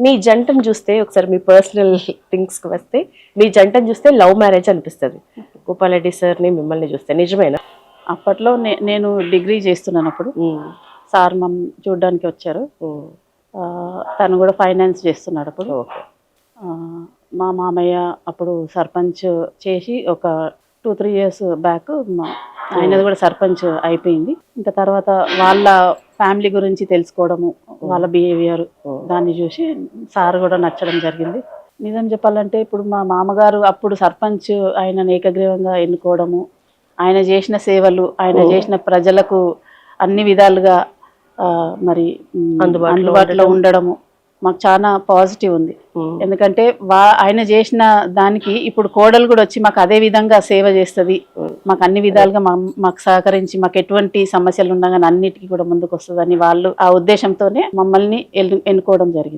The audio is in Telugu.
మీ జంటను చూస్తే ఒకసారి మీ పర్సనల్ థింగ్స్కి వస్తే మీ జంటను చూస్తే లవ్ మ్యారేజ్ అనిపిస్తుంది. గోపాలరెడ్డి సార్ని మిమ్మల్ని చూస్తే నిజమేనా? అప్పట్లో నే- నేను డిగ్రీ చేస్తున్నాను అప్పుడు. సార్ మమ్ చూడడానికి వచ్చారు. తను కూడా ఫైనాన్స్ చేస్తున్నాడు అప్పుడు. మా మామయ్య అప్పుడు సర్పంచ్ చేసి ఒక టూ త్రీ ఇయర్స్ బ్యాక్ ఆయనది కూడా సర్పంచ్ అయిపోయింది. ఇంకా తర్వాత వాళ్ళ ఫ్యామిలీ గురించి తెలుసుకోవడము వాళ్ళ బిహేవియర్ దాన్ని చూసి సార్ కూడా నచ్చడం జరిగింది. నిజం చెప్పాలంటే ఇప్పుడు మా మామగారు అప్పుడు సర్పంచ్ ఆయన ఏకగ్రీవంగా ఎన్నుకోవడము ఆయన చేసిన సేవలు ఆయన చేసిన ప్రజలకు అన్ని విధాలుగా మరి అందుబాటులో ఉండడము మాకు చాలా పాజిటివ్ ఉంది. ఎందుకంటే వా ఆయన చేసిన దానికి ఇప్పుడు కోడలు కూడా వచ్చి మాకు అదే విధంగా సేవ చేస్తుంది. మాకు అన్ని విధాలుగా మా- మాకు సహకరించి మాకు ఎటువంటి సమస్యలు ఉన్నా కానీ అన్నిటికీ కూడా ముందుకు వస్తుందని వాళ్ళు ఆ ఉద్దేశంతోనే మమ్మల్ని ఎన్నుకోవడం జరిగింది.